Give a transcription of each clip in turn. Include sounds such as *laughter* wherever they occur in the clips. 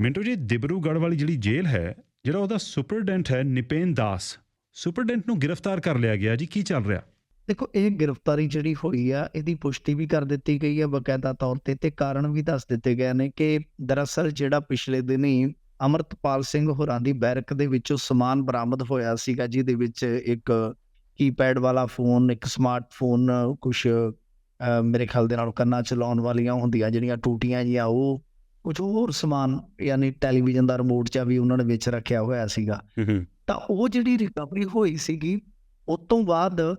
ਮਿੰਟੂ ਜੀ, ਦਿਬਰੂਗੜ੍ਹ ਵਾਲੀ ਜਿਹੜੀ ਜੇਲ੍ਹ ਹੈ, ਜਿਹੜਾ ਉਹਦਾ ਸੁਪਰਡੈਂਟ ਹੈ ਨਿਪੇਨ ਦਾਸ, ਸੁਪਰਡੈਂਟ ਨੂੰ ਗ੍ਰਿਫਤਾਰ ਕਰ ਲਿਆ ਗਿਆ ਜੀ, ਕੀ ਚੱਲ ਰਿਹਾ? ਦੇਖੋ, ਇਹ ਗ੍ਰਿਫਤਾਰੀ ਜਿਹੜੀ ਹੋਈ ਆ, ਇਹਦੀ ਪੁਸ਼ਟੀ ਵੀ ਕਰ ਦਿੱਤੀ ਗਈ ਹੈ ਬਕਾਇਦਾ ਤੌਰ ਤੇ ਤੇ ਕਾਰਨ ਵੀ ਦੱਸ ਦਿੱਤੇ ਗਏ ਨੇ ਕਿ ਦਰਅਸਲ ਜਿਹੜਾ ਪਿਛਲੇ ਦਿਨੀ ਅਮਰਤਪਾਲ ਸਿੰਘ ਹੋਰਾਂ ਦੀ ਬੈਰਕ ਦੇ ਵਿੱਚੋਂ ਸਮਾਨ ਬਰਾਮਦ ਹੋਇਆ ਸੀਗਾ, ਜਿਹਦੇ ਵਿੱਚ ਇੱਕ ਕੀਪੈਡ ਵਾਲਾ ਫੋਨ, ਇੱਕ ਸਮਾਰਟਫੋਨ ਕੁਝ ਮੇਰੇ ਖਿਆਲ ਦੇ ਨਾਲ ਕੰਨਾਂ ਚਲਾਉਣ ਵਾਲੀਆਂ ਹੁੰਦੀਆਂ ਜਿਹੜੀਆਂ ਟੂਟੀਆਂ ਜੀਆਂ ਉਹ ਕੁਝ ਹੋਰ ਸਮਾਨ ਯਾਨੀ ਟੈਲੀਵਿਜ਼ਨ ਦਾ ਰਿਮੋਟ ਚਾ ਵੀ ਉਹਨਾਂ ਨੇ ਵਿੱਚ ਰੱਖਿਆ ਹੋਇਆ ਸੀਗਾ। ਤਾਂ ਉਹ ਜਿਹੜੀ ਰਿਕਵਰੀ ਹੋਈ ਸੀਗੀ ਉਸ ਤੋਂ ਬਾਅਦ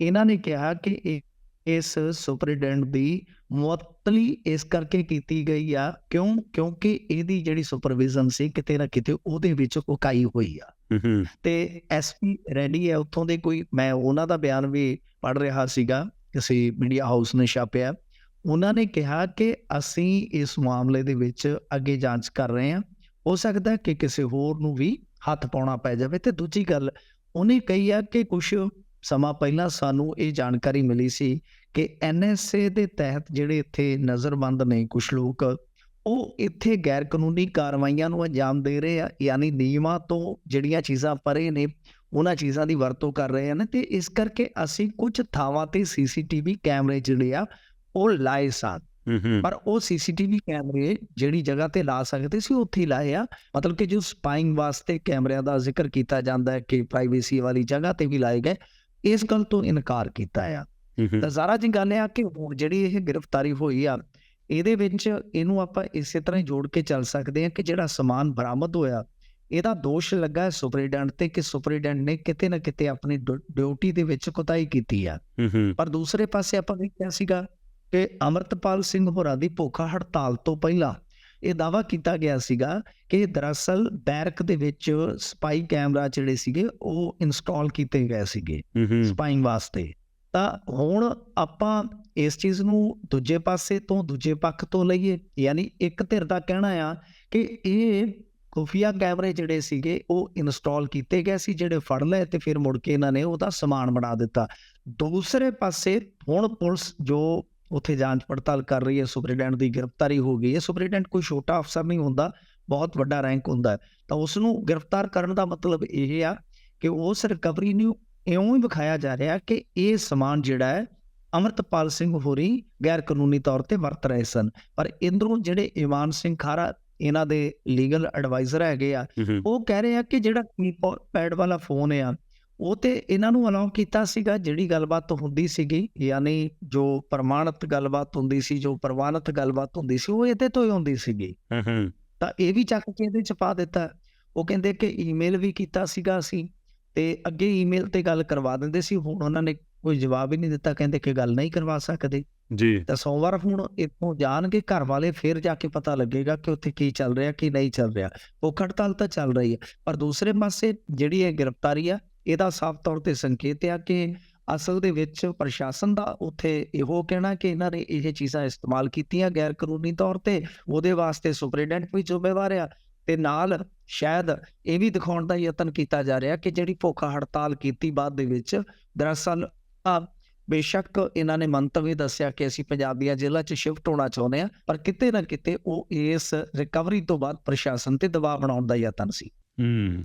ਇਹਨਾਂ ਨੇ ਕਿਹਾ ਕਿ ਇਸ ਸੁਪਰਡੈਂਟ ਦੀ ਮੁਅੱਤਲੀ ਇਸ ਕਰਕੇ ਕੀਤੀ ਗਈ ਆ ਕਿਉਂ? ਕਿਉਂਕਿ ਇਹਦੀ ਜਿਹੜੀ ਸੁਪਰਵਿਜ਼ਨ ਸੀ ਕਿਤੇ ਨਾ ਕਿਤੇ ਉਹਦੇ ਵਿੱਚ ਉਕਾਈ ਹੋਈ ਆ। ਤੇ ਐਸਪੀ ਰੈਡੀ ਹੈ ਉੱਥੋਂ ਦੇ ਕੋਈ ਮੈਂ ਉਹਨਾਂ ਦਾ ਬਿਆਨ ਵੀ ਪੜ੍ਹ ਰਿਹਾ ਸੀਗਾ ਕਿਸੇ ਮੀਡੀਆ ਹਾਊਸ ਨੇ ਛਾਪਿਆ। ਉਹਨਾਂ ਨੇ ਕਿਹਾ ਕਿ ਅਸੀਂ ਇਸ ਮਾਮਲੇ ਦੇ ਵਿੱਚ ਅੱਗੇ ਜਾਂਚ ਕਰ ਰਹੇ ਹਾਂ। ਹੋ ਸਕਦਾ ਕਿ ਕਿਸੇ ਹੋਰ ਨੂੰ ਵੀ ਹੱਥ ਪਾਉਣਾ ਪੈ ਜਾਵੇ। ਤੇ ਦੂਜੀ ਗੱਲ, ਉਹਨੇ ਕਹੀ ਆ ਕਿ ਕੁਝ ਸਮਾਂ ਪਹਿਲਾਂ ਸਾਨੂੰ ਇਹ ਜਾਣਕਾਰੀ ਮਿਲੀ ਸੀ ਕਿ ਐਨਐਸਏ ਦੇ ਤਹਿਤ ਜਿਹੜੇ ਇੱਥੇ ਨਜ਼ਰਬੰਦ ਨੇ ਕੁਝ ਲੋਕ, ਉਹ ਇੱਥੇ ਗੈਰ ਕਾਨੂੰਨੀ ਕਾਰਵਾਈਆਂ ਨੂੰ ਅੰਜਾਮ ਦੇ ਰਹੇ ਆ। ਯਾਨੀ ਨਿਯਮਾਂ ਤੋਂ ਜਿਹੜੀਆਂ ਚੀਜ਼ਾਂ ਪਰੇ ਨੇ, ਉਹਨਾਂ ਚੀਜ਼ਾਂ ਦੀ ਵਰਤੋਂ ਕਰ ਰਹੇ ਹਨ ਤੇ ਇਸ ਕਰਕੇ ਅਸੀਂ ਕੁਝ ਥਾਵਾਂ ਤੇ ਸੀਸੀਟੀਵੀ ਕੈਮਰੇ ਜਿਹੜੇ ਆ ਉਹ ਲਾਏ ਸਨ। ਪਰ ਉਹ ਸੀਸੀਟੀਵੀ ਕੈਮਰੇ ਜਿਹੜੀ ਜਗ੍ਹਾ ਤੇ ਲਾ ਸਕਦੇ ਸੀ ਉੱਥੇ ਹੀ ਲਾਏ ਆ। ਮਤਲਬ ਕਿ ਜੋ ਸਪਾਈਂਗ ਵਾਸਤੇ ਕੈਮਰਿਆਂ ਦਾ ਜ਼ਿਕਰ ਕੀਤਾ ਜਾਂਦਾ ਹੈ ਕਿ ਪ੍ਰਾਈਵੇਸੀ ਵਾਲੀ ਜਗ੍ਹਾ ਤੇ ਵੀ ਲਾਏ ਗਏ ਇਸ ਗੱਲ ਤੋਂ ਇਨਕਾਰ ਕੀਤਾ ਆ। ਤਾਂ ਜ਼ਾਰਾ ਜੀ ਗੱਲ ਇਹ ਆ ਕਿ ਜਿਹੜੀ ਇਹ ਗ੍ਰਿਫਤਾਰੀ ਹੋਈ ਆ ਇਹਦੇ ਵਿੱਚ ਇਹਨੂੰ ਆਪਾਂ ਇਸੇ ਤਰ੍ਹਾਂ ਹੀ ਜੋੜ ਕੇ ਚੱਲ ਸਕਦੇ ਹਾਂ ਕਿ ਜਿਹੜਾ ਸਮਾਨ ਬਰਾਮਦ ਹੋਇਆ ਇਹਦਾ ਦੋਸ਼ ਲੱਗਾ ਹੈ ਸੁਪਰੀਡੈਂਟ ਤੇ ਕਿ ਸੁਪਰੀਡੈਂਟ ਨੇ ਕਿਤੇ ਨਾ ਕਿਤੇ ਆਪਣੀ ਡਿਊ- ਡਿਊਟੀ ਦੇ ਵਿੱਚ ਕੋਤਾਹੀ ਕੀਤੀ ਆ। ਪਰ ਦੂਸਰੇ ਪਾਸੇ ਆਪਾਂ ਵੇਖਿਆ ਸੀਗਾ ਕਿ ਅਮਰਤਪਾਲ ਸਿੰਘ ਹੋਰਾਂ ਦੀ ਭੁੱਖਾ ਹੜਤਾਲ ਤੋਂ ਪਹਿਲਾਂ ਇਹ ਦਾਵਾ ਕੀਤਾ ਗਿਆ ਸੀਗਾ ਕਿ ਦਰਅਸਲ ਬੈਰਕ ਦੇ ਵਿੱਚ ਸਪਾਈ ਕੈਮਰਾ ਜਿਹੜੇ ਸੀਗੇ ਉਹ ਇੰਸਟਾਲ ਕੀਤੇ ਗਏ ਸੀਗੇ ਸਪਾਈਂਗ ਵਾਸਤੇ। ਤਾਂ ਹੁਣ ਆਪਾਂ ਇਸ ਚੀਜ਼ ਨੂੰ ਦੂਜੇ ਪਾਸੇ ਤੋਂ ਦੂਜੇ ਪੱਖ ਤੋਂ ਲਈਏ ਯਾਨੀ ਇੱਕ ਧਿਰ ਦਾ ਕਹਿਣਾ ਆ ਕਿ ਇਹ ਖੁਫੀਆ ਕੈਮਰੇ ਜਿਹੜੇ ਸੀਗੇ ਉਹ ਇੰਸਟਾਲ ਕੀਤੇ ਗਏ ਸੀ ਜਿਹੜੇ ਫੜ ਲਏ ਤੇ ਫਿਰ ਮੁੜ ਕੇ ਇਹਨਾਂ ਨੇ ਉਹਦਾ ਸਮਾਨ ਬਣਾ ਦਿੱਤਾ। ਦੂਸਰੇ ਪਾਸੇ ਹੁਣ ਪੁਲਿਸ ਜੋ ਉੱਥੇ ਜਾਂਚ ਪੜਤਾਲ ਕਰ ਰਹੀ ਹੈ ਸੁਪਰੀਡੈਂਟ ਦੀ ਗ੍ਰਿਫਤਾਰੀ ਹੋ ਗਈ ਹੈ। ਸੁਪਰੀਡੈਂਟ ਕੋਈ ਛੋਟਾ ਅਫਸਰ ਨਹੀਂ ਹੁੰਦਾ ਬਹੁਤ ਵੱਡਾ ਰੈਂਕ ਹੁੰਦਾ। ਤਾਂ ਉਸ ਨੂੰ ਗ੍ਰਿਫਤਾਰ ਕਰਨ ਦਾ ਮਤਲਬ ਇਹ ਆ ਕਿ ਉਸ ਰਿਕਵਰੀ ਨੂੰ ਇਉਂ ਹੀ ਵਿਖਾਇਆ ਜਾ ਰਿਹਾ ਕਿ ਇਹ ਸਮਾਨ ਜਿਹੜਾ ਹੈ ਅਮਰਤਪਾਲ ਸਿੰਘ ਹੋਰੀ ਗੈਰ ਕਾਨੂੰਨੀ ਤੌਰ ਤੇ ਵਰਤ ਰਹੇ ਸਨ। ਪਰ ਇੰਦਰੋਂ ਜਿਹੜੇ ਇਮਾਨ ਸਿੰਘ ਖਾਰਾ ਇਹਨਾਂ ਦੇ ਲੀਗਲ ਐਡਵਾਈਜ਼ਰ ਹੈਗੇ ਆ ਉਹ ਕਹਿ ਰਹੇ ਆ ਕਿ ਜਿਹੜਾ ਪੈਡ ਵਾਲਾ ਫੋਨ ਆ ਉਹ ਤੇ ਇਹਨਾਂ ਨੂੰ ਅਲਾਉ ਕੀਤਾ ਸੀਗਾ ਜਿਹੜੀ ਗੱਲਬਾਤ ਹੁੰਦੀ ਸੀਗੀ ਯਾਨੀ ਜੋ ਪ੍ਰਮਾਣਿਤ ਗੱਲਬਾਤ ਹੁੰਦੀ ਸੀ ਜੋ ਪ੍ਰਵਾਨਿਤ ਗੱਲਬਾਤ ਹੁੰਦੀ ਸੀ ਉਹ ਇਹਦੇ ਤੋਂ ਹੀ ਹੁੰਦੀ ਸੀਗੀ। ਹੂੰ ਹੂੰ। ਤਾਂ ਇਹ ਵੀ ਚੱਕ ਕੇ ਇਹਦੇ ਚ ਪਾ ਦਿੱਤਾ। ਉਹ ਕਹਿੰਦੇ ਕਿ ਈਮੇਲ ਵੀ ਕੀਤਾ ਸੀਗਾ ਅਸੀਂ ਤੇ ਅੱਗੇ ਈਮੇਲ ਤੇ ਗੱਲ ਕਰਵਾ ਦਿੰਦੇ ਸੀ। ਹੁਣ ਉਹਨਾਂ ਨੇ ਕੋਈ ਜਵਾਬ ਹੀ ਨਹੀਂ ਦਿੱਤਾ ਕਹਿੰਦੇ ਕਿ ਗੱਲ ਨਹੀਂ ਕਰਵਾ ਸਕਦੇ। ਜੀ। ਤਾਂ ਸੋਮਵਾਰ ਹੁਣ ਇੱਥੋਂ ਜਾਣਗੇ ਘਰ ਵਾਲੇ ਫਿਰ ਜਾ ਕੇ ਪਤਾ ਲੱਗੇਗਾ ਕਿ ਉੱਥੇ ਕੀ ਚੱਲ ਰਿਹਾ ਕੀ ਨਹੀਂ ਚੱਲ ਰਿਹਾ। ਭੁੱਖ ਹੜਤਾਲ ਤਾਂ ਚੱਲ ਰਹੀ ਹੈ। ਪਰ ਦੂਸਰੇ ਪਾਸੇ ਜਿਹੜੀ ਇਹ ਗ੍ਰਿਫਤਾਰੀ ਆ ਇਹਦਾ ਸਾਫ਼ ਤੌਰ ਤੇ ਸੰਕੇਤ ਆ ਕਿ ਅਸਲ ਦੇ ਵਿੱਚ ਪ੍ਰਸ਼ਾਸਨ ਦਾ ਉੱਥੇ ਇਹੋ ਕਹਿਣਾ ਕਿ ਇਹਨਾਂ ਨੇ ਇਹ ਚੀਜ਼ਾਂ ਇਸਤੇਮਾਲ ਕੀਤੀਆਂ ਗੈਰ ਕਾਨੂੰਨੀ ਤੌਰ ਤੇ, ਉਹਦੇ ਵਾਸਤੇ ਸੁਪਰੀਡੈਂਟ ਵੀ ਜ਼ਿੰਮੇਵਾਰ ਆ ਤੇ ਨਾਲ ਸ਼ਾਇਦ ਇਹ ਵੀ ਦਿਖਾਉਣ ਦਾ ਯਤਨ ਕੀਤਾ ਜਾ ਰਿਹਾ ਕਿ ਜਿਹੜੀ ਭੁੱਖ ਹੜਤਾਲ ਕੀਤੀ ਬਾਅਦ ਦੇ ਵਿੱਚ, ਦਰਅਸਲ ਬੇਸ਼ੱਕ ਇਹਨਾਂ ਨੇ ਮੰਤਵ ਇਹ ਦੱਸਿਆ ਕਿ ਅਸੀਂ ਪੰਜਾਬ ਦੀਆਂ ਜੇਲ੍ਹਾਂ 'ਚ ਸ਼ਿਫਟ ਹੋਣਾ ਚਾਹੁੰਦੇ ਆ ਪਰ ਕਿਤੇ ਨਾ ਕਿਤੇ ਉਹ ਇਸ ਰਿਕਵਰੀ ਤੋਂ ਬਾਅਦ ਪ੍ਰਸ਼ਾਸਨ ਤੇ ਦਬਾਅ ਬਣਾਉਣ ਦਾ ਯਤਨ ਸੀ। ਹੂੰ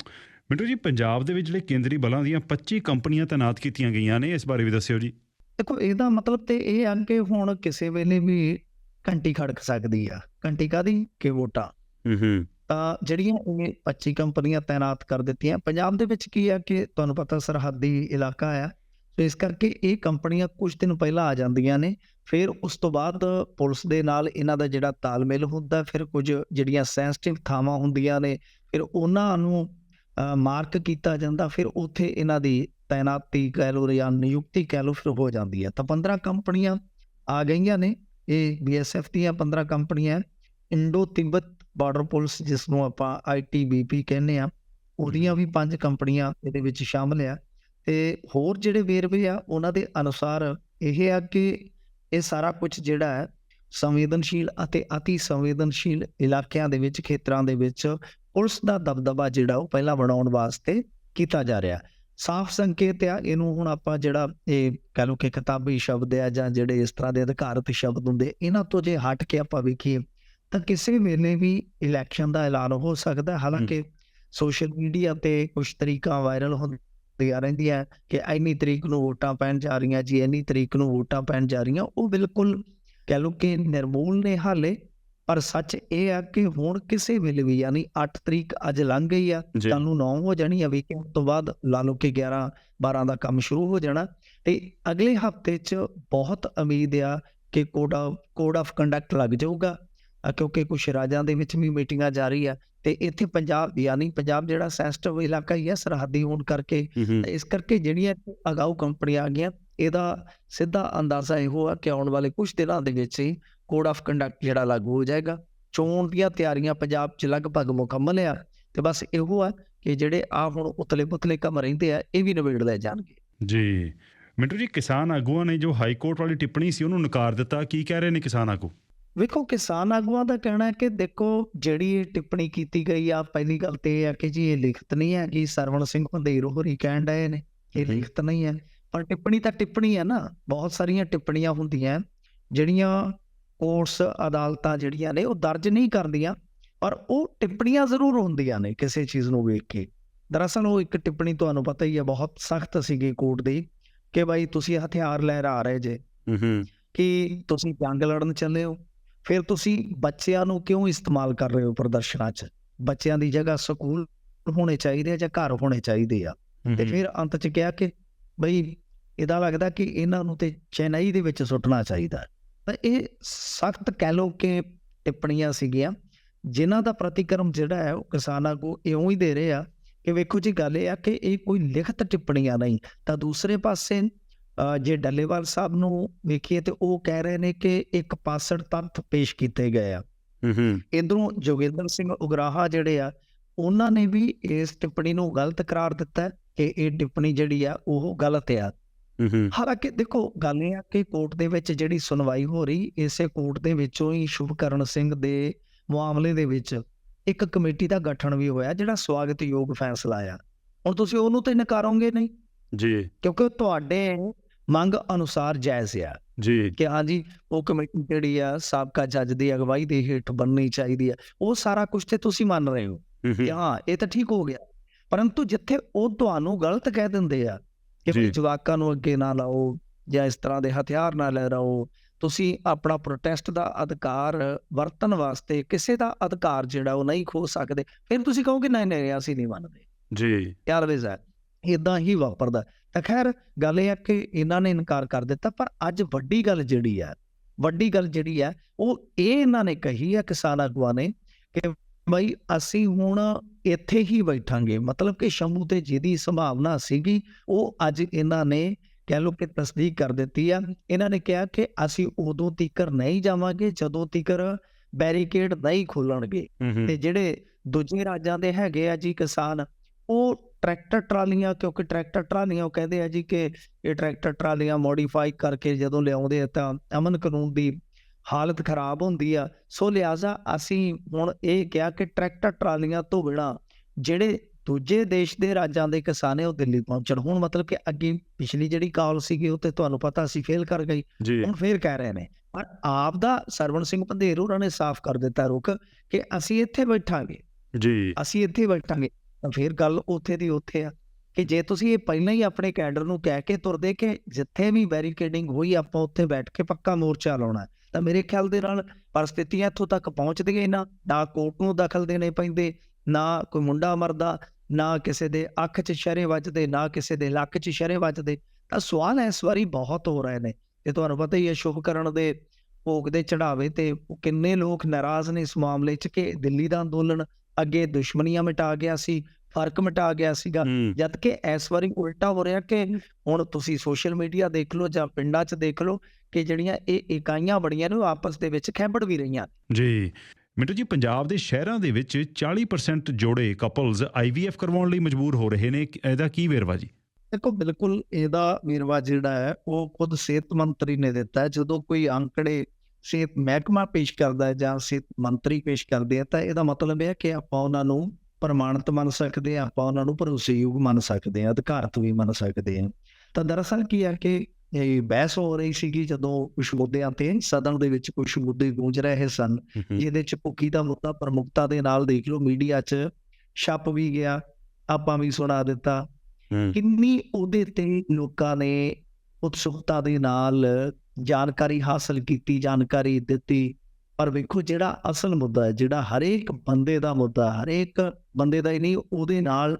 ਮਿੰਟੂ ਜੀ ਪੰਜਾਬ ਦੇ ਵਿੱਚ ਜਿਹੜੇ ਕੇਂਦਰੀ ਬਲਾਂ ਦੀਆਂ 25 ਕੰਪਨੀਆਂ ਤਾਇਨਾਤ ਕੀਤੀਆਂ ਗਈਆਂ ਨੇ ਇਸ ਬਾਰੇ ਵੀ ਦੱਸਿਓ ਜੀ। ਦੇਖੋ ਇਹਦਾ ਮਤਲਬ ਤੇ ਇਹ ਆ ਕਿ ਹੁਣ ਕਿਸੇ ਵੇਲੇ ਵੀ ਘੰਟੀ ਖੜਕ ਸਕਦੀ ਆ। ਘੰਟੀ ਕਾਦੀ ਕਿ ਵੋਟਾਂ। ਹੂੰ ਹੂੰ। ਤਾਂ ਜਿਹੜੀਆਂ ਇਹ 25 ਕੰਪਨੀਆਂ ਤਾਇਨਾਤ ਕਰ ਦਿੱਤੀਆਂ ਪੰਜਾਬ ਦੇ ਵਿੱਚ ਕੀ ਆ ਕਿ ਤੁਹਾਨੂੰ ਪਤਾ ਸਰਹੱਦੀ ਇਲਾਕਾ ਆ ਸੋ ਇਸ ਕਰਕੇ ਇਹ ਕੰਪਨੀਆਂ ਕੁਝ ਦਿਨ ਪਹਿਲਾਂ ਆ ਜਾਂਦੀਆਂ ਨੇ ਫਿਰ ਉਸ ਤੋਂ ਬਾਅਦ ਪੁਲਿਸ ਦੇ ਨਾਲ ਇਹਨਾਂ ਦਾ ਜਿਹੜਾ ਤਾਲਮੇਲ ਹੁੰਦਾ ਫਿਰ ਕੁਝ ਜਿਹੜੀਆਂ ਸੈਂਸਿਟਿਵ ਥਾਵਾਂ ਹੁੰਦੀਆਂ ਨੇ ਫਿਰ ਉਹਨਾਂ ਨੂੰ ਮਾਰਕ ਕੀਤਾ ਜਾਂਦਾ, ਫਿਰ ਉੱਥੇ ਇਹਨਾਂ ਦੀ ਤਾਇਨਾਤੀ ਕਹਿ ਲਓ ਜਾਂ ਨਿਯੁਕਤੀ ਕਹਿ ਲਓ, ਫਿਰ ਹੋ ਜਾਂਦੀ ਹੈ। ਤਾਂ 15 ਕੰਪਨੀਆਂ ਆ ਗਈਆਂ ਨੇ, ਇਹ ਬੀਐਸਐਫ ਦੀਆਂ 15 ਕੰਪਨੀਆਂ ਇੰਡੋ ਤਿੱਬਤ ਬਾਰਡਰ ਪੁਲਿਸ ਜਿਸ ਨੂੰ ਆਪਾਂ ਆਈਟੀਬੀਪੀ ਕਹਿੰਦੇ ਆ ਉਹਦੀਆਂ ਵੀ ਪੰਜ ਕੰਪਨੀਆਂ ਇਹਦੇ ਵਿੱਚ ਸ਼ਾਮਲ ਆ। ਤੇ ਹੋਰ ਜਿਹੜੇ ਵੇਰਵੇ ਆ, ਉਹਨਾਂ ਦੇ ਅਨੁਸਾਰ ਇਹ ਆ ਕਿ ਇਹ ਸਾਰਾ ਕੁਝ ਜਿਹੜਾ ਹੈ, ਸੰਵੇਦਨਸ਼ੀਲ ਅਤੇ ਅਤੀ ਸੰਵੇਦਨਸ਼ੀਲ ਇਲਾਕਿਆਂ ਦੇ ਵਿੱਚ, ਖੇਤਰਾਂ ਦੇ ਵਿੱਚ ਪੁਲਿਸ ਦਾ ਦਬਦਬਾ ਜਿਹੜਾ ਉਹ ਪਹਿਲਾਂ ਬਣਾਉਣ ਵਾਸਤੇ ਕੀਤਾ ਜਾ ਰਿਹਾ ਸਾਫ਼ ਸੰਕੇਤ ਆ ਇਹਨੂੰ ਹੁਣ ਆਪਾਂ ਜਿਹੜਾ ਇਹ ਕਹ ਲਓ ਕਿ ਕਿਤਾਬੀ ਸ਼ਬਦ ਆ ਜਾਂ ਜਿਹੜੇ ਇਸ ਤਰ੍ਹਾਂ ਦੇ ਅਧਿਕਾਰਤ ਸ਼ਬਦ ਹੁੰਦੇ ਇਹਨਾਂ ਤੋਂ ਜੇ ਹਟ ਕੇ ਆਪਾਂ ਵੇਖੀਏ ਤਾਂ ਕਿਸੇ ਵੇਲੇ ਵੀ ਇਲੈਕਸ਼ਨ ਦਾ ਐਲਾਨ ਹੋ ਸਕਦਾ। ਹਾਲਾਂਕਿ ਸੋਸ਼ਲ ਮੀਡੀਆ ਤੇ ਕੁਝ ਤਰੀਕਾਂ ਵਾਇਰਲ ਹੁੰਦੀਆਂ ਰਹਿੰਦੀਆਂ ਕਿ ਇੰਨੀ ਤਰੀਕ ਨੂੰ ਵੋਟਾਂ ਪੈਣ ਜਾ ਰਹੀਆਂ ਜੀ ਇੰਨੀ ਤਰੀਕ ਨੂੰ ਵੋਟਾਂ ਪੈਣ ਜਾ ਰਹੀਆਂ ਉਹ ਬਿਲਕੁਲ ਕਹਿ ਲਓ ਕਿ ਨਿਰਮੂਲ ਨੇ ਹਾਲੇ ਪਰ ਸੱਚ ਇਹ ਆ ਕਿ ਹੁਣ ਕਿਸੇ ਵੇਲੇ ਵੀ ਯਾਨੀ 8 ਤਰੀਕ ਅੱਜ ਲੰਘ ਗਈ ਆ ਜੀ। ਕੱਲ ਨੂੰ 9 ਹੋ ਜਾਣੀ ਆ ਵੀਕਐਂਡ ਤੋਂ ਬਾਅਦ ਲਾ ਲਓ ਕਿ 11 12 ਦਾ ਕੰਮ ਸ਼ੁਰੂ ਹੋ ਜਾਣਾ। ਤੇ ਅਗਲੇ ਹਫ਼ਤੇ 'ਚ ਬਹੁਤ ਉਮੀਦ ਆ ਕਿ ਕੋਡ ਕੋਡ ਆਫ ਕੰਡਕਟ ਲੱਗ ਜਾਊਗਾ ਕਿਉਂਕਿ ਕੁਝ ਰਾਜਾਂ ਦੇ ਵਿੱਚ ਵੀ ਮੀਟਿੰਗਾਂ ਜਾਰੀ ਆ। ਤੇ ਇੱਥੇ ਪੰਜਾਬ ਯਾਨੀ ਪੰਜਾਬ ਜਿਹੜਾ ਸੈਂਸਿਟਿਵ ਇਲਾਕਾ ਹੀ ਹੈ ਸਰਹੱਦੀ ਹੋਣ ਕਰਕੇ ਇਸ ਕਰਕੇ ਜਿਹੜੀਆਂ ਅਗਾਊ ਕੰਪਨੀਆਂ ਆ ਗਈਆਂ ਇਹਦਾ ਸਿੱਧਾ ਅੰਦਾਜ਼ਾ ਇਹੋ ਆ ਕਿ ਆਉਣ ਵਾਲੇ ਕੁਝ ਦਿਨਾਂ ਦੇ ਵਿੱਚ ਹੀ ਕੋਡ ਆਫ ਕੰਡਕਟ ਜਿਹੜਾ ਲਾਗੂ ਹੋ ਜਾਏਗਾ। ਚੋਣ ਦੀਆਂ ਤਿਆਰੀਆਂ ਪੰਜਾਬ 'ਚ ਲਗਭਗ ਮੁਕੰਮਲ ਆ ਤੇ ਬਸ ਇਹੋ ਆ ਕਿ ਜਿਹੜੇ ਆ ਹੁਣ ਉਤਲੇ ਪੁਤਲੇ ਕੰਮ ਰਹਿੰਦੇ ਆ ਇਹ ਵੀ ਨਿਬੇੜ ਲਏ ਜਾਣਗੇ। ਜੀ। ਮਿੰਟੂ ਜੀ ਕਿਸਾਨ ਆਗੂਆਂ ਨੇ ਜੋ ਹਾਈ ਕੋਰਟ ਵਾਲੀ ਟਿੱਪਣੀ ਸੀ ਉਹਨੂੰ ਨਕਾਰ ਦਿੱਤਾ। ਕੀ ਕਹਿ ਰਹੇ ਨੇ ਕਿਸਾਨ ਆਗੂ? ਵੇਖੋ ਕਿਸਾਨ ਆਗੂਆਂ ਦਾ ਕਹਿਣਾ ਹੈ ਕਿ ਦੇਖੋ ਜਿਹੜੀ ਇਹ ਟਿੱਪਣੀ ਕੀਤੀ ਗਈ ਆ ਪਹਿਲੀ ਗੱਲ ਤੇ ਇਹ ਆ ਕਿ ਜੀ ਇਹ ਲਿਖਤ ਨਹੀਂ ਹੈ ਕਿ ਸਰਵਣ ਸਿੰਘ ਭੰਦੇਰ ਹੋਰੀ ਕਹਿਣ ਡਏ ਨੇ। ਇਹ। ਲਿਖਤ ਨਹੀਂ ਹੈ। ਪਰ ਟਿੱਪਣੀ ਤਾਂ ਟਿੱਪਣੀ ਹੈ ਨਾ। ਬਹੁਤ ਸਾਰੀਆਂ ਟਿੱਪਣੀਆਂ ਹੁੰਦੀਆਂ। ਜਿਹੜੀਆਂ ਕੋਰਟਸ ਅਦਾਲਤਾਂ ਜਿਹੜੀਆਂ ਨੇ ਉਹ ਦਰਜ ਨਹੀਂ ਕਰਦੀਆਂ ਪਰ ਉਹ ਟਿੱਪਣੀਆਂ ਜ਼ਰੂਰ ਹੁੰਦੀਆਂ ਨੇ ਕਿਸੇ ਚੀਜ਼ ਨੂੰ ਵੇਖ ਕੇ। ਦਰਅਸਲ ਉਹ ਇੱਕ ਟਿੱਪਣੀ ਤੁਹਾਨੂੰ ਪਤਾ ਹੀ ਹੈ ਬਹੁਤ ਸਖਤ ਸੀਗੀ ਕੋਰਟ ਦੀ ਕਿ ਭਾਈ ਤੁਸੀਂ ਹਥਿਆਰ ਲੈ ਆ ਰਹੇ ਜੇ। ਹੂੰ ਕਿ ਤੁਸੀਂ ਜੰਗ ਲੜਨ ਚੱਲੇ ਹੋ ਫਿਰ ਤੁਸੀਂ ਬੱਚਿਆਂ ਨੂੰ ਕਿਉਂ ਇਸਤੇਮਾਲ ਕਰ ਰਹੇ ਹੋ ਪ੍ਰਦਰਸ਼ਨਾਂ 'ਚ? ਬੱਚਿਆਂ ਦੀ ਜਗ੍ਹਾ ਸਕੂਲ ਹੋਣੇ ਚਾਹੀਦੇ ਆ ਜਾਂ ਘਰ ਹੋਣੇ ਚਾਹੀਦੇ ਆ? ਤੇ ਫਿਰ ਅੰਤ 'ਚ ਕਿਹਾ ਕਿ ਬਈ ਇਹਦਾ ਲੱਗਦਾ ਕਿ ਇਹਨਾਂ ਨੂੰ ਤੇ ਚੇਨਈ ਦੇ ਵਿੱਚ ਸੁੱਟਣਾ ਚਾਹੀਦਾ। ਹੈ। ਤਾਂ ਇਹ ਸਖਤ ਕਹਿ ਲਓ ਕਿ ਟਿੱਪਣੀਆਂ ਸੀਗੀਆਂ ਜਿਨ੍ਹਾਂ ਦਾ ਪ੍ਰਤੀਕਰਮ ਜਿਹੜਾ ਹੈ ਉਹ ਕਿਸਾਨਾਂ ਕੋ ਇਉਂ ਹੀ ਦੇ ਰਹੇ ਆ ਕਿ ਵੇਖੋ ਜੀ ਗੱਲ ਇਹ ਆ ਕਿ ਇਹ ਕੋਈ ਲਿਖਤ ਟਿੱਪਣੀਆਂ ਨਹੀਂ ਤਾਂ ਦੂਸਰੇ ਪਾਸੇ ਜੇ ਡੱਲੇਵਾਲ ਸਾਹਿਬ ਨੂੰ ਵੇਖੀਏ ਤੇ ਉਹ ਕਹਿ ਰਹੇ ਨੇ ਕਿ ਇੱਕ ਪਾਸੜ ਤੱਥ ਪੇਸ਼ ਕੀਤੇ ਗਏ ਆ। ਹੂੰ ਇਧਰੋਂ ਜੋਗਿੰਦਰ ਸਿੰਘ ਉਗਰਾਹਾ ਜਿਹੜੇ ਆ ਉਹਨਾਂ ਨੇ ਵੀ ਇਸ ਟਿੱਪਣੀ ਨੂੰ ਗਲਤ ਕਰਾਰ ਦਿੱਤਾ ਕਿ ਇਹ ਟਿੱਪਣੀ ਜਿਹੜੀ ਆ ਉਹ ਗਲਤ ਆ। ਹਾਲਾਂਕਿ ਦੇਖੋ ਗੱਲ ਇਹ ਆ ਕਿ ਕੋਰਟ ਦੇ ਵਿੱਚ ਜਿਹੜੀ ਸੁਣਵਾਈ ਹੋ ਰਹੀ ਇਸੇ ਕੋਰਟ ਦੇ ਵਿੱਚੋਂ ਹੀ ਸ਼ੁਭਕਰਨ ਸਿੰਘ ਦੇ ਮਾਮਲੇ ਦੇ ਵਿੱਚ ਇੱਕ ਕਮੇਟੀ ਦਾ ਗਠਨ ਵੀ ਹੋਇਆ ਜਿਹੜਾ ਸਵਾਗਤਯੋਗ ਫੈਸਲਾ ਆ। ਹੁਣ ਤੁਸੀਂ ਉਹਨੂੰ ਤੇ ਨਕਾਰੋਗੇ ਨਹੀਂ? ਜੀ। ਕਿਉਂਕਿ ਤੁਹਾਡੇ ਮੰਗ ਅਨੁਸਾਰ ਜਾਇਜ਼ ਆ। ਜੀ। ਕਿ ਹਾਂਜੀ ਉਹ ਕਮੇਟੀ ਜਿਹੜੀ ਆ ਸਾਬਕਾ ਜੱਜ ਦੀ ਅਗਵਾਈ ਦੇ ਹੇਠ ਬਣਨੀ ਚਾਹੀਦੀ ਆ। ਉਹ ਸਾਰਾ ਕੁਝ ਤੇ ਤੁਸੀਂ ਮੰਨ ਰਹੇ ਹੋ। ਹਾਂ ਇਹ ਤਾਂ ਠੀਕ ਹੋ ਗਿਆ। ਪਰੰਤੂ ਜਿੱਥੇ ਉਹ ਤੁਹਾਨੂੰ ਗਲਤ ਕਹਿ ਦਿੰਦੇ ਆ ਕਿ। ਜਵਾਕਾਂ ਨੂੰ ਅੱਗੇ ਨਾ ਲਾਓ ਜਾਂ ਇਸ ਤਰ੍ਹਾਂ ਦੇ ਹਥਿਆਰ ਨਾ ਲੈ ਰਹੋ ਤੁਸੀਂ ਆਪਣਾ ਪ੍ਰੋਟੈਸਟ ਦਾ ਅਧਿਕਾਰ ਵਰਤਣ ਵਾਸਤੇ ਕਿਸੇ ਦਾ ਅਧਿਕਾਰ ਜਿਹੜਾ ਉਹ ਨਹੀਂ ਖੋ ਸਕਦੇ। ਫਿਰ ਤੁਸੀਂ ਕਹੋਗੇ ਨਹੀਂ ਨਹੀਂ ਅਸੀਂ ਨਹੀਂ ਮੰਨਦੇ। ਜੀ। ਆਲਵੇਜ਼ ਹੈ ਇਦਾਂ ਹੀ ਵਾਪਰਦਾ। ਤਾਂ ਖੈਰ ਗੱਲ ਇਹ ਹੈ ਕਿ ਇਹਨਾਂ ਨੇ ਇਨਕਾਰ ਕਰ ਦਿੱਤਾ ਪਰ ਅੱਜ ਵੱਡੀ ਗੱਲ ਜਿਹੜੀ ਹੈ ਵੱਡੀ ਗੱਲ ਜਿਹੜੀ ਹੈ ਉਹ ਇਹ ਇਹਨਾਂ ਨੇ ਕਹੀ ਹੈ ਕਿਸਾਨ ਆਗੂਆਂ ਨੇ ਕਿ ਬਈ ਅਸੀਂ ਹੁਣ ਇੱਥੇ ਹੀ ਬੈਠਾਂਗੇ। ਮਤਲਬ ਕਿ ਸ਼ੰਭੂ ਤੇ ਜਿਹਦੀ ਸੰਭਾਵਨਾ ਸੀਗੀ ਉਹ ਅੱਜ ਇਹਨਾਂ ਨੇ ਕਹਿ ਲਓ ਕਿ ਤਸਦੀਕ ਕਰ ਦਿੱਤੀ ਆ। ਇਹਨਾਂ ਨੇ ਕਿਹਾ ਕਿ ਅਸੀਂ ਉਦੋਂ ਤੀਕਰ ਨਹੀਂ ਜਾਵਾਂਗੇ ਜਦੋਂ ਤੀਕਰ ਬੈਰੀਕੇਡ ਨਹੀਂ ਖੋਲਣਗੇ। ਤੇ ਜਿਹੜੇ ਦੂਜੇ ਰਾਜਾਂ ਦੇ ਹੈਗੇ ਆ ਜੀ ਕਿਸਾਨ ਉਹ ਟਰੈਕਟਰ ਟਰਾਲੀਆਂ ਕਿਉਂਕਿ ਟਰੈਕਟਰ ਟਰਾਲੀਆਂ ਉਹ ਕਹਿੰਦੇ ਆ ਜੀ ਕਿ ਇਹ ਟਰੈਕਟਰ ਟਰਾਲੀਆਂ ਮੋਡੀਫਾਈ ਕਰਕੇ ਜਦੋਂ ਲਿਆਉਂਦੇ ਆ ਤਾਂ ਅਮਨ ਕਾਨੂੰਨ ਦੀ ਹਾਲਤ ਖਰਾਬ ਹੁੰਦੀ ਆ। ਸੋ ਲਿਆਜ਼ਾ ਅਸੀਂ ਹੁਣ ਇਹ ਕਿਹਾ ਕਿ ਟਰੈਕਟਰ ਟਰਾਲੀਆਂ ਤੋਂ ਬਿਨਾ ਜਿਹੜੇ ਦੂਜੇ ਦੇਸ਼ ਦੇ ਰਾਜਾਂ ਦੇ ਕਿਸਾਨ ਉਹ ਦਿੱਲੀ ਪਹੁੰਚਣ। ਹੁਣ ਮਤਲਬ ਕਿ ਅੱਗੇ ਪਿਛਲੀ ਜਿਹੜੀ ਕਾਲ ਸੀਗੀ ਉਹ ਤੇ ਤੁਹਾਨੂੰ ਪਤਾ ਸੀ ਫੇਲ ਕਰ ਗਈ ਹੁਣ ਫੇਰ ਕਹਿ ਰਹੇ ਨੇ। ਪਰ ਆਪ ਦਾ ਸਰਵਣ ਸਿੰਘ ਪੰਧੇਰ ਉਹਨਾਂ ਨੇ ਸਾਫ਼ ਕਰ ਦਿੱਤਾ ਰੁਕ ਕਿ ਅਸੀਂ ਇੱਥੇ ਬੈਠਾਂਗੇ। ਜੀ। ਅਸੀਂ ਇੱਥੇ ਬੈਠਾਂਗੇ। ਤਾਂ ਫੇਰ ਗੱਲ ਉੱਥੇ ਦੀ ਉੱਥੇ ਆ ਕਿ ਜੇ ਤੁਸੀਂ ਇਹ ਪਹਿਲਾਂ ਹੀ ਆਪਣੇ ਕੈਡਰ ਨੂੰ ਕਹਿ ਕੇ ਤੁਰਦੇ ਕਿ ਜਿੱਥੇ ਵੀ ਬੈਰੀਕੇਡਿੰਗ ਹੋਈ ਆਪਾਂ ਉੱਥੇ ਬੈਠ ਕੇ ਪੱਕਾ ਮੋਰਚਾ ਲਾਉਣਾ। ਹੈ, ਤਾਂ ਮੇਰੇ ਖਿਆਲ ਦੇ ਨਾਲ ਪਰਿਸਥਿਤੀਆਂ ਇੱਥੋਂ ਤੱਕ ਪਹੁੰਚਦੀਆਂ ਹੀ ਨਾ ਨਾ ਕੋਰਟ ਨੂੰ ਦਖਲ ਦੇਣੇ ਪੈਂਦੇ, ਨਾ ਕੋਈ ਮੁੰਡਾ ਮਰਦਾ, ਨਾ ਕਿਸੇ ਦੇ ਅੱਖ 'ਚ ਸ਼ਰੇ ਵੱਜਦੇ, ਨਾ ਕਿਸੇ ਦੇ ਲੱਕ 'ਚ ਸ਼ਰੇ ਵੱਜਦੇ। ਤਾਂ ਸਵਾਲ ਇਸ ਵਾਰੀ ਬਹੁਤ ਹੋ ਰਹੇ ਨੇ ਤੇ ਤੁਹਾਨੂੰ ਪਤਾ ਹੀ ਹੈ ਸ਼ੁਭ ਕਰਨ ਦੇ ਭੋਗ ਦੇ ਚੜਾਵੇ ਤੇ ਕਿੰਨੇ ਲੋਕ ਨਾਰਾਜ਼ ਨੇ ਇਸ ਮਾਮਲੇ 'ਚ ਕਿ ਦਿੱਲੀ ਦਾ ਅੰਦੋਲਨ ਅੱਗੇ ਦੁਸ਼ਮਣੀਆਂ ਮਿਟਾ ਗਿਆ ਸੀ ਫ਼ਰਕ ਮਿਟਾ ਗਿਆ ਸੀਗਾ। ਜਦ ਕਿ ਇਸ ਵਾਰੀ ਉਲਟਾ ਹੋ ਰਿਹਾ ਕਿ ਹੁਣ ਤੁਸੀਂ ਸੋਸ਼ਲ ਮੀਡੀਆ ਦੇਖ ਲਓ ਜਾਂ ਪਿੰਡਾਂ 'ਚ ਦੇਖ ਲਓ ਕਿ ਜਿਹੜੀਆਂ ਇਹ ਇਕਾਈਆਂ ਬੜੀਆਂ ਨੇ ਉਹ ਆਪਸ ਦੇ ਵਿੱਚ ਖੈਬੜ ਵੀ ਰਹੀਆਂ ਜੀ। ਮਿੰਟੂ ਜੀ ਪੰਜਾਬ ਦੇ ਸ਼ਹਿਰਾਂ ਦੇ ਵਿੱਚ 40% ਜੋੜੇ ਕਪਲਸ ਆਈਵੀਐਫ ਕਰਵਾਉਣ ਲਈ ਮਜਬੂਰ ਹੋ ਰਹੇ ਨੇ। ਇਹਦਾ ਕੀ ਵੇਰਵਾ ਜੀ? ਦੇਖੋ ਬਿਲਕੁਲ ਇਹਦਾ ਵੇਰਵਾ ਜਿਹੜਾ ਹੈ ਉਹ ਖੁਦ ਸਿਹਤ ਮੰਤਰੀ ਨੇ ਦਿੱਤਾ ਹੈ। ਜਦੋਂ ਕੋਈ ਅੰਕੜੇ ਸਿਹਤ ਮਹਿਕਮਾ ਪੇਸ਼ ਕਰਦਾ ਹੈ ਜਾਂ ਸਿਹਤ ਮੰਤਰੀ ਪੇਸ਼ ਕਰਦੇ ਆ ਤਾਂ ਇਹਦਾ ਮਤਲਬ ਇਹ ਹੈ ਕਿ ਆਪਾਂ ਉਹਨਾਂ ਨੂੰ ਪ੍ਰਮਾਣਿਤ ਮੰਨ ਸਕਦੇ ਆ ਆਪਾਂ ਉਹਨਾਂ ਨੂੰ ਭਰੋਸੇਯੋਗ ਮੰਨ ਸਕਦੇ ਆ ਅਧਿਕਾਰਤ ਵੀ ਮੰਨ ਸਕਦੇ ਆ ਤਾਂ ਦਰਅਸਲ ਕੀ ਹੈ ਕਿ ਇਹ ਬਹਿਸ ਹੋ ਰਹੀ ਸੀਗੀ ਜਦੋਂ ਕੁਝ ਮੁੱਦਿਆਂ ਤੇ ਸਦਨ ਦੇ ਵਿੱਚ ਕੁਝ ਮੁੱਦੇ ਗੂੰਜ ਰਹੇ ਸਨ। ਜਿਹਦੇ ਚ ਭੁੱਕੀ ਦਾ ਮੁੱਦਾ ਪ੍ਰਮੁੱਖਤਾ ਦੇ ਨਾਲ ਦੇਖ ਲਓ ਮੀਡੀਆ 'ਚ ਛਪ ਵੀ ਗਿਆ ਆਪਾਂ ਵੀ ਸੁਣਾ ਦਿੱਤਾ। ਕਿੰਨੀ ਉਹਦੇ ਤੇ ਲੋਕਾਂ ਨੇ ਉਤਸੁਕਤਾ ਦੇ ਨਾਲ ਜਾਣਕਾਰੀ ਹਾਸਲ ਕੀਤੀ ਜਾਣਕਾਰੀ ਦਿੱਤੀ। ਪਰ ਵੇਖੋ ਜਿਹੜਾ ਅਸਲ ਮੁੱਦਾ ਹੈ ਜਿਹੜਾ ਹਰੇਕ ਬੰਦੇ ਦਾ ਮੁੱਦਾ ਹਰੇਕ ਬੰਦੇ ਦਾ ਹੀ ਨਹੀਂ ਉਹਦੇ ਨਾਲ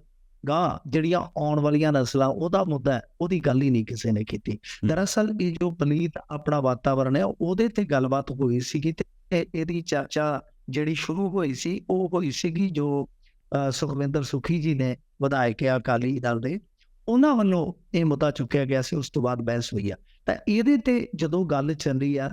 ਗਾਂ ਜਿਹੜੀਆਂ ਆਉਣ ਵਾਲੀਆਂ ਨਸਲਾਂ ਉਹਦਾ ਮੁੱਦਾ ਹੈ, ਉਹਦੀ ਗੱਲ ਹੀ ਨਹੀਂ ਕਿਸੇ ਨੇ ਕੀਤੀ। ਦਰਅਸਲ ਇਹ ਜੋ ਪਲੀਤ ਆਪਣਾ ਵਾਤਾਵਰਣ ਹੈ ਉਹਦੇ ਤੇ ਗੱਲਬਾਤ ਹੋਈ ਸੀਗੀ ਤੇ ਇਹਦੀ ਚਰਚਾ ਜਿਹੜੀ ਸ਼ੁਰੂ ਹੋਈ ਸੀ ਉਹ ਹੋਈ ਸੀਗੀ ਜੋ ਸੁਖਵਿੰਦਰ ਸੁਖੀ ਜੀ ਨੇ ਵਿਧਾਇਕ ਆ ਅਕਾਲੀ ਦਲ ਦੇ ਉਹਨਾਂ ਵੱਲੋਂ ਇਹ ਮੁੱਦਾ ਚੁੱਕਿਆ ਗਿਆ ਸੀ ਉਸ ਤੋਂ ਬਾਅਦ ਬਹਿਸ ਹੋਈ ਆ। ਤਾਂ ਇਹਦੇ ਤੇ ਜਦੋਂ ਗੱਲ ਚੱਲੀ ਆ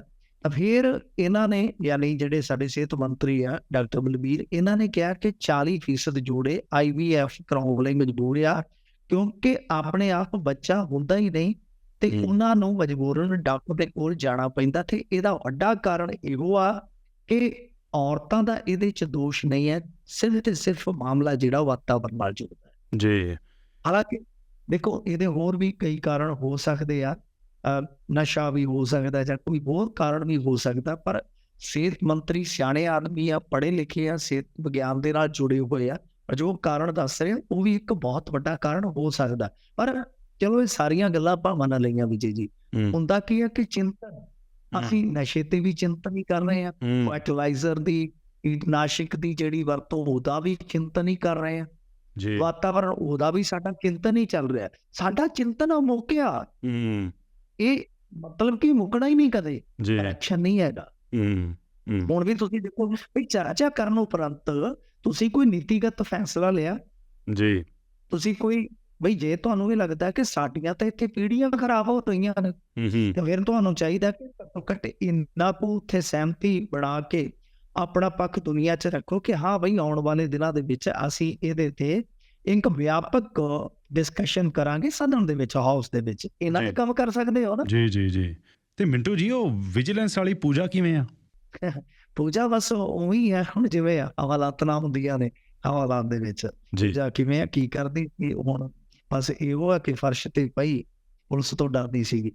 ਫਿਰ ਇਹਨਾਂ ਨੇ ਯਾਨੀ ਜਿਹੜੇ ਸਾਡੇ ਸਿਹਤ ਮੰਤਰੀ ਆ ਡਾਕਟਰ ਬਲਬੀਰ ਇਹਨਾਂ ਨੇ ਕਿਹਾ ਕਿ 40% ਜੋੜੇ ਆਈਵੀਐਫ ਕਰਾਉਣ ਲਈ ਮਜਬੂਰ ਆ ਕਿਉਂਕਿ ਆਪਣੇ ਆਪ ਬੱਚਾ ਹੁੰਦਾ ਹੀ ਨਹੀਂ ਤੇ। ਉਹਨਾਂ ਨੂੰ ਮਜਬੂਰਨ ਡਾਕਟਰ ਦੇ ਕੋਲ ਜਾਣਾ ਪੈਂਦਾ ਤੇ ਇਹਦਾ ਵੱਡਾ ਕਾਰਨ ਇਹੋ ਆ ਕਿ ਔਰਤਾਂ ਦਾ ਇਹਦੇ ਚ ਦੋਸ਼ ਨਹੀਂ ਹੈ ਸਿਰਫ ਤੇ ਸਿਰਫ ਮਾਮਲਾ ਜਿਹੜਾ ਉਹ ਵਾਤਾਵਰਣ ਨਾਲ ਜੁੜਦਾ ਹੈ ਜੀ ਹਾਲਾਂਕਿ ਦੇਖੋ ਇਹਦੇ ਹੋਰ ਵੀ ਕਈ ਕਾਰਨ ਹੋ ਸਕਦੇ ਆ ਨਸ਼ਾ ਵੀ ਹੋ ਸਕਦਾ ਜਾਂ ਕੋਈ ਹੋਰ ਕਾਰਨ ਵੀ ਹੋ ਸਕਦਾ ਪਰ ਸਿਹਤ ਮੰਤਰੀ ਸਿਆਣੇ ਆਦਮੀ ਆ ਪੜ੍ਹੇ ਲਿਖੇ ਆ ਸਿਹਤ ਵਿਗਿਆਨ ਦੇ ਨਾਲ ਜੁੜੇ ਹੋਏ ਆ ਜੋ ਕਾਰਨ ਦੱਸ ਰਹੇ ਉਹ ਵੀ ਇੱਕ ਬਹੁਤ ਵੱਡਾ ਕਾਰਨ ਹੋ ਸਕਦਾ। ਪਰ ਚਲੋ ਇਹ ਸਾਰੀਆਂ ਗੱਲਾਂ ਆਪਾਂ ਮੰਨ ਲਈਆਂ ਵਿਜੇ ਜੀ। ਹੁੰਦਾ ਕੀ ਹੈ ਕਿ ਚਿੰਤਨ ਅਸੀਂ ਨਸ਼ੇ ਤੇ ਵੀ ਚਿੰਤਨ ਹੀ ਕਰ ਰਹੇ ਆ। ਫਰਟੀਲਾਈਜ਼ਰ ਦੀ ਕੀਟਨਾਸ਼ਕ ਦੀ ਜਿਹੜੀ ਵਰਤੋਂ ਉਹਦਾ ਵੀ ਚਿੰਤਨ ਹੀ ਕਰ ਰਹੇ ਆ। ਜੀ। ਵਾਤਾਵਰਣ ਉਹਦਾ ਵੀ ਸਾਡਾ ਚਿੰਤਨ ਹੀ ਚੱਲ ਰਿਹਾ। ਸਾਡਾ ਚਿੰਤਨ ਆ ਮੁੱਕਿਆ ਹੂੰ, ਇਹ ਮਤਲਬ ਕਿ ਮੁੱਕਣਾ ਹੀ ਨਹੀਂ ਕਦੇ ਜੀ। ਐਕਸ਼ਨ ਨਹੀਂ ਹੈਗਾ। ਹੂੰ, ਹੁਣ ਵੀ ਤੁਸੀਂ ਦੇਖੋ ਵੀ ਚਰਚਾ ਕਰਨ ਉਪਰੰਤ ਤੁਸੀਂ ਕੋਈ ਨੀਤੀਗਤ ਫੈਸਲਾ ਲਿਆ? ਜੀ। ਤੁਸੀਂ ਕੋਈ ਬਈ ਜੇ ਤੁਹਾਨੂੰ ਇਹ ਲੱਗਦਾ ਕਿ ਸਾਡੀਆਂ ਤਾਂ ਇੱਥੇ ਪੀੜ੍ਹੀਆਂ ਖਰਾਬ ਹੋ ਰਹੀਆਂ ਨੇ ਹੂੰ, ਹੂੰ, ਤੇ ਫਿਰ ਤੁਹਾਨੂੰ ਚਾਹੀਦਾ ਕਿ ਘੱਟੋ ਘੱਟ ਇੰਨਾ ਕੁ ਉੱਥੇ ਸਹਿਮਤੀ ਬਣਾ ਕੇ ਆਪਣਾ ਪੱਖ ਦੁਨੀਆ 'ਚ ਰੱਖੋ ਕਿ ਹਾਂ ਬਈ ਆਉਣ ਵਾਲੇ ਦਿਨਾਂ ਦੇ ਵਿੱਚ ਅਸੀਂ ਇਹਦੇ ਤੇ ਇੱਕ ਵਿਆਪਕ ਡਿਸਕਸ਼ਨ ਕਰਾਂਗੇ ਸਦਨ ਦੇ ਵਿੱਚ ਹਾਊਸ ਦੇ ਵਿੱਚ। ਇਹਨਾਂ। ਦੇ ਕੰਮ ਕਰ ਸਕਦੇ ਹੋ ਨਾ? ਜੀ ਜੀ ਜੀ। ਤੇ ਮਿੰਟੂ ਜੀ ਉਹ ਵਿਜੀਲੈਂਸ ਵਾਲੀ ਪੂਜਾ ਕਿਵੇਂ ਆ? *laughs* ਪੂਜਾ ਬਸ ਉਹੀ ਹੈ ਹੁਣ ਜਿਵੇਂ ਹਵਾਲਾਤਨਾ ਹੁੰਦੀਆਂ ਨੇ ਹਵਾਲਾਤ ਦੇ ਵਿੱਚ। ਜੀ। ਜਾਂ ਕਿਵੇਂ ਆ ਕੀ ਕਰਦੀ ਸੀ ਹੁਣ? ਬਸ ਇਹੋ ਹੈ ਕਿ ਫਰਸ਼ ਤੇ ਪਈ ਪੁਲਿਸ ਤੋਂ ਡਰਦੀ ਸੀਗੀ।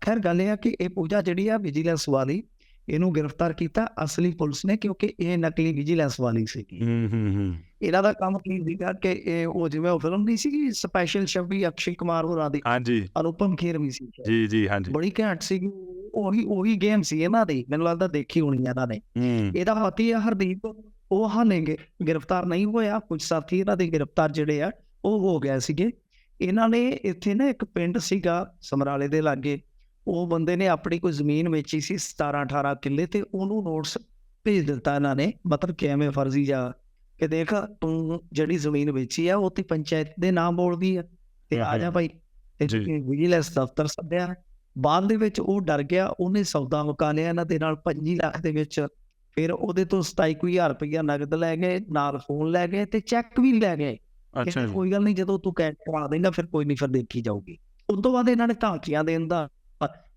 ਖੈਰ ਗੱਲ ਇਹ ਆ ਕਿ ਇਹ ਪੂਜਾ ਜਿਹੜੀ ਆ ਵਿਜੀਲੈਂਸ ਵਾਲੀ ਇਹਨੂੰ ਗ੍ਰਿਫਤਾਰ ਕੀਤਾ ਅਸਲੀ ਪੁਲਿਸ ਨੇ ਕਿਉਂਕਿ ਇਹ ਨਕਲੀ ਵਿਜੀਲੈਂਸ ਵਾਲੀ ਸੀਗੀ। ਹੂੰ ਹੂੰ ਹੂੰ। ਇਹਨਾਂ ਦਾ ਕੰਮ ਕੀ ਸੀਗਾ ਕਿ ਇਹ ਉਹ ਜਿਵੇਂ ਉਹ ਫਿਲਮ ਦੀ ਸੀਗੀ ਸਪੈਸ਼ਲ ਛਵੀ ਅਕਸ਼ੇ ਕੁਮਾਰ ਹੋਰਾਂ ਦੀ। ਹਾਂਜੀ। ਅਨੁਪਮ ਖੇਰ ਵੀ ਸੀ। ਜੀ ਜੀ ਹਾਂਜੀ। ਬੜੀ ਘੈਂਟ ਸੀਗੀ। ਉਹੀ ਉਹੀ ਗੇਮ ਸੀ ਇਹਨਾਂ ਦੀ। ਮੈਨੂੰ ਲੱਗਦਾ ਦੇਖੀ ਹੋਣੀ ਇਹਨਾਂ ਨੇ। ਇਹਦਾ ਪਤੀ ਆ ਹਰਦੀਪ। ਉਹ ਹਾਲੇਗੇ ਗ੍ਰਿਫਤਾਰ ਨਹੀਂ ਹੋਇਆ। ਕੁਝ ਸਾਥੀ ਇਹਨਾਂ ਦੇ ਗ੍ਰਿਫਤਾਰ ਜਿਹੜੇ ਆ ਉਹ ਹੋ ਗਏ ਸੀਗੇ। ਇਹਨਾਂ ਨੇ ਇੱਥੇ ਨਾ ਇੱਕ ਪਿੰਡ ਸੀਗਾ ਸਮਰਾਲੇ ਦੇ ਲਾਗੇ। ਉਹ ਬੰਦੇ ਨੇ ਆਪਣੀ ਕੋਈ ਜ਼ਮੀਨ ਵੇਚੀ ਸੀ 17 18 ਕਿੱਲੇ ਤੇ ਉਹਨੂੰ ਨੋਟਿਸ ਭੇਜ ਦਿੱਤਾ ਇਹਨਾਂ ਨੇ ਮਤਲਬ ਕਿਵੇਂ ਫਰਜ਼ੀ ਜਾ ਕਿ ਦੇਖ ਤੂੰ ਜਿਹੜੀ ਜ਼ਮੀਨ ਵੇਚੀ ਆ ਉਹ ਤੇ ਪੰਚਾਇਤ ਦੇ ਨਾਮ ਬੋਲਦੀ ਆ। ਤੇ ਆ ਜਾ ਭਾਈ ਤੇ। ਵਿਜੀਲੈਂਸ ਦਫ਼ਤਰ ਸੱਦਿਆ। ਬਾਅਦ ਦੇ ਵਿੱਚ ਉਹ ਡਰ ਗਿਆ ਉਹਨੇ ਸੌਦਾ ਮੁਕਾ ਲਿਆ ਇਹਨਾਂ ਦੇ ਨਾਲ 25 ਲੱਖ ਦੇ ਵਿੱਚ। ਫਿਰ ਉਹਦੇ ਤੋਂ 27000 ਰੁਪਇਆ ਨਗਦ ਲੈ ਗਏ ਨਾਲ ਫੋਨ ਲੈ ਗਏ ਤੇ ਚੈੱਕ ਵੀ ਲੈ ਗਏ। ਅੱਛਾ ਕੋਈ ਗੱਲ ਨਹੀਂ ਜਦੋਂ ਤੂੰ ਕੈਸ਼ ਕਰਵਾ ਦੇਂਗਾ ਫਿਰ ਕੋਈ ਨਹੀਂ ਫਿਰ ਦੇਖੀ ਜਾਊਗੀ। ਉਸ ਤੋਂ ਬਾਅਦ ਇਹਨਾਂ ਨੇ ਧਮਕੀਆਂ ਦੇਣ ਦਾ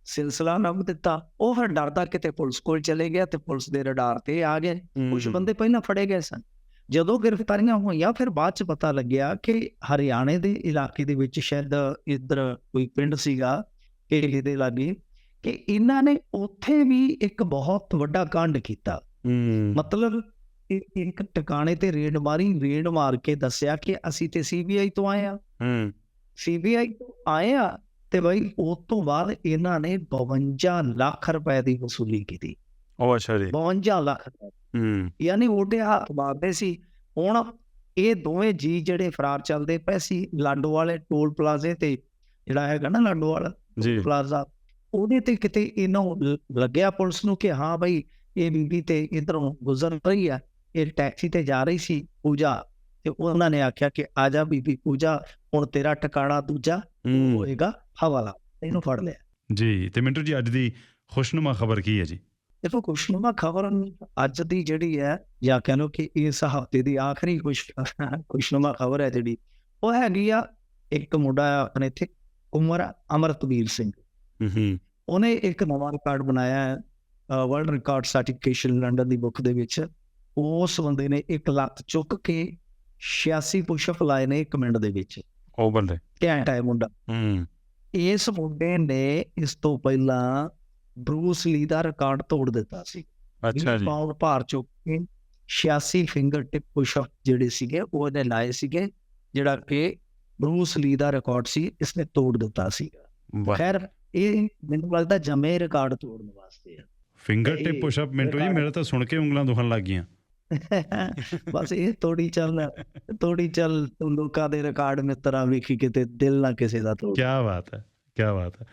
ਸਿਲਸਿਲਾ ਨੰਗ ਦਿੱਤਾ। ਉਹ ਫਿਰ ਡਰਦਾ ਕਿਤੇ ਪੁਲਿਸ ਕੋਲ ਚਲੇ ਗਿਆ ਤੇ ਪੁਲਿਸ ਦੇ ਰਡਾਰ ਤੇ ਆ ਗਏ। ਕੁਝ ਬੰਦੇ ਪਹਿਲਾਂ ਫੜੇ ਗਏ ਸਨ। ਜਦੋਂ ਗ੍ਰਿਫਤਾਰੀਆਂ ਹੋਈਆਂ ਫਿਰ ਬਾਅਦ ਚ ਪਤਾ ਲੱਗਿਆ ਕਿ ਹਰਿਆਣੇ ਦੇ ਇਲਾਕੇ ਦੇ ਵਿੱਚ ਸ਼ਾਇਦ ਇੱਧਰ ਕੋਈ ਪਿੰਡ ਸੀਗਾ ਏਰੀਏ ਦੇ ਲਾਗੇ ਕਿ ਇਹਨਾਂ ਨੇ ਉੱਥੇ ਵੀ ਇੱਕ ਬਹੁਤ ਵੱਡਾ ਕਾਂਡ ਕੀਤਾ। ਮਤਲਬ ਇੱਕ ਟਿਕਾਣੇ ਤੇ ਰੇਡ ਮਾਰੀ ਰੇਡ ਮਾਰ ਕੇ ਦੱਸਿਆ ਕਿ ਅਸੀਂ ਤੇ ਸੀਬੀਆਈ ਤੋਂ ਆਏ ਆ ਹੂੰ। ਸੀਬੀਆਈ ਤੋਂ ਆਏ ਆ ਤੇ ਬਈ ਉਸ ਤੋਂ ਬਾਅਦ ਇਹਨਾਂ ਨੇ 52 ਲੱਖ ਰੁਪਏ ਦੀ ਵਸੂਲੀ ਕੀਤੀ। ਉਹ ਅੱਛਾ ਜੀ। 52 ਲੱਖ। ਹੂੰ। ਯਾਨੀ ਉਹਦੇ ਹੱਥ ਮਾਰਦੇ ਸੀ। ਹੁਣ ਇਹ ਦੋਵੇਂ ਜੀ ਜਿਹੜੇ ਫਰਾਰ ਚੱਲਦੇ ਪਏ ਸੀ ਲਾਡੋ ਵਾਲੇ ਟੋਲ ਪਲਾਜ਼ੇ ਤੇ ਜਿਹੜਾ ਹੈਗਾ ਨਾ ਲਾਡੋ ਵਾਲਾ ਪਲਾਜ਼ਾ ਉਹਦੇ ਤੇ ਕਿਤੇ ਇਹਨਾਂ ਲੱਗਿਆ ਪੁਲਿਸ ਨੂੰ ਕਿ ਹਾਂ ਬਈ ਇਹ ਬੀਬੀ ਤੇ ਇਧਰੋਂ ਗੁਜ਼ਰ ਰਹੀ ਆ ਇਹ ਟੈਕਸੀ ਤੇ ਜਾ ਰਹੀ ਸੀ ਪੂਜਾ। ਤੇ ਉਹਨਾਂ ਨੇ ਆਖਿਆ ਕਿ ਆ ਜਾ ਬੀਬੀ ਪੂਜਾ ਹੁਣ ਤੇਰਾ ਟਿਕਾਣਾ ਦੂਜਾ ਹੂੰ। ਹਵਾਲਾ ਇਹਨੂੰ ਫੜ ਲਿਆ। ਜੀ ਤੇ ਮਿੰਟੂ ਜੀ ਅੱਜ ਦੀ ਖੁਸ਼ਨੁਮਾ ਖਬਰ ਕੀ ਹੈ ਜੀ? ਦੇਖੋ ਖੁਸ਼ਨੁਮਾ ਖਬਰ ਅੱਜ ਦੀ ਜਿਹੜੀ ਹੈ ਜਾਂ ਕਹ ਲਓ ਕਿ ਇਸ ਹਫ਼ਤੇ ਦੀ ਆਖਰੀ ਖੁਸ਼ ਖੁਸ਼ਨੁਮਾ ਖਬਰ ਹੈ ਜਿਹੜੀ ਉਹ ਹੈਗੀ ਆ ਇੱਕ ਮੁੰਡਾ ਆਪਣੇ ਇੱਥੇ ਉਮਰ ਅਮਰਤਵੀਰ ਸਿੰਘ। ਹੂੰ ਹੂੰ। ਉਹਨੇ ਇੱਕ ਨਵਾਂ ਰਿਕਾਰਡ ਬਣਾਇਆ ਹੈ ਵਰਲਡ ਰਿਕਾਰਡ ਸਰਟੀਫਿਕੇਸ਼ਨ ਲੰਡਨ ਦੀ ਬੁੱਕ ਦੇ ਵਿੱਚ। ਉਸ ਬੰਦੇ ਨੇ ਇੱਕ ਲੱਤ ਚੁੱਕ ਕੇ 86 ਪੁਸ਼ਅਪ ਲਾਏ ਨੇ ਇੱਕ ਮਿੰਟ ਦੇ ਵਿੱਚ। ਉਹ ਬੰਦੇ? ਘੈਂਟ ਹੈ ਮੁੰਡਾ। ਹੂੰ। ਇਸ ਮੁੰਡੇ ਨੇ ਇਸ ਤੋਂ ਪਹਿਲਾਂ ਬਰੂਸ ਲੀ ਦਾ ਰਿਕਾਰਡ ਤੋੜ ਦਿੱਤਾ ਸੀ। ਅੱਛਾ 20 ਜੀ। ਪਾਉਂਡ ਭਾਰ ਚੁੱਕ ਕੇ 86 ਫਿੰਗਰ ਟਿਪ ਪੁਸ਼ਅਪ ਜਿਹੜੇ ਸੀਗੇ ਉਹ ਇਹਨੇ ਲਾਏ ਸੀਗੇ ਜਿਹੜਾ ਕਿ ਬਰੂਸ ਲੀ ਦਾ ਰਿਕਾਰਡ ਸੀ ਇਸਨੇ ਤੋੜ ਦਿੱਤਾ ਸੀ। ਖੈਰ ਇਹ ਮੈਨੂੰ ਲੱਗਦਾ ਜਮੇ ਰਿਕਾਰਡ ਤੋੜਨ ਵਾਸਤੇ ਆ। ਫਿੰਗਰ ਟਿਪ ਪੁਸ਼ਅਪ ਮਿੰਟੂ ਜੀ ਮੇਰੇ ਤਾਂ ਸੁਣ ਕੇ ਉਂਗਲਾਂ ਦੁਖਣ ਲੱਗ ਗਈਆਂ। ਬਸ ਇਹ ਤੋੜੀ ਚੱਲ ਤੋੜੀ ਚੱਲ ਲੋਕਾਂ ਦੇ ਰਿਕਾਰਡ ਮਿੱਤਰਾਂ ਵੇਖੀ ਕਿਤੇ ਦਿਲ ਨਾ ਕਿਸੇ ਦਾ ਤੋੜ ਕੀ ਬਾਤ ਹੈ ਕੀ ਬਾਤ ਹੈ।